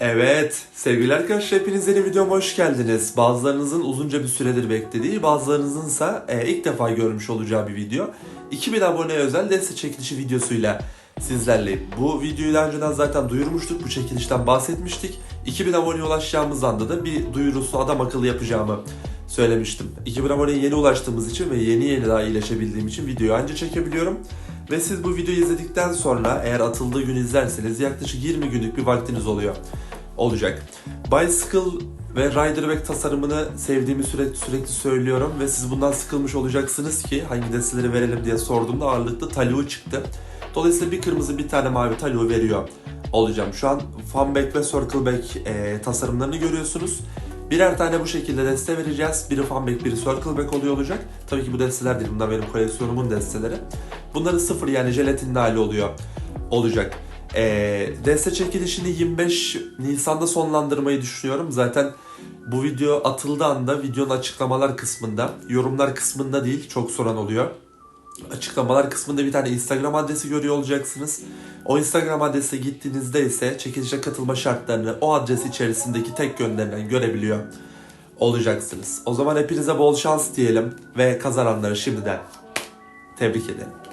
Evet, sevgili arkadaşlar hepiniz yeni videoma hoş geldiniz. Bazılarınızın uzunca bir süredir beklediği, bazılarınızınsa e, ilk defa görmüş olacağı bir video. 2000 abone özel destek çekilişi videosuyla sizlerleyim. Bu videoyu daha önceden zaten duyurmuştuk, bu çekilişten bahsetmiştik. 2000 aboneye ulaşacağımız anda da bir duyurusu adam akıllı yapacağımı söylemiştim. 2000 aboneye yeni ulaştığımız için ve yeni yeni daha iyileşebildiğim için videoyu anca çekebiliyorum. Ve siz bu videoyu izledikten sonra eğer atıldığı gün izlerseniz yaklaşık 20 günlük bir vaktiniz oluyor. Olacak. Bicycle ve Riderback tasarımını sevdiğimi sürekli, sürekli söylüyorum ve siz bundan sıkılmış olacaksınız ki hangi desteleri verelim diye sorduğumda ağırlıklı Talu çıktı. Dolayısıyla bir kırmızı bir tane mavi Talu veriyor olacağım. Şu an Funback ve Circleback e, tasarımlarını görüyorsunuz. Birer tane bu şekilde deste vereceğiz. Biri Funback, biri Circleback oluyor olacak. Tabii ki bu desteler değil, bunlar benim koleksiyonumun desteleri. Bunların sıfır yani jelatinli hali oluyor olacak. Ee, deste çekilişini 25 Nisan'da sonlandırmayı düşünüyorum. Zaten bu video atıldığı anda videonun açıklamalar kısmında, yorumlar kısmında değil çok soran oluyor. Açıklamalar kısmında bir tane Instagram adresi görüyor olacaksınız. O Instagram adresine gittiğinizde ise çekilişe katılma şartlarını o adres içerisindeki tek gönderilen görebiliyor olacaksınız. O zaman hepinize bol şans diyelim ve kazananları şimdiden tebrik edelim.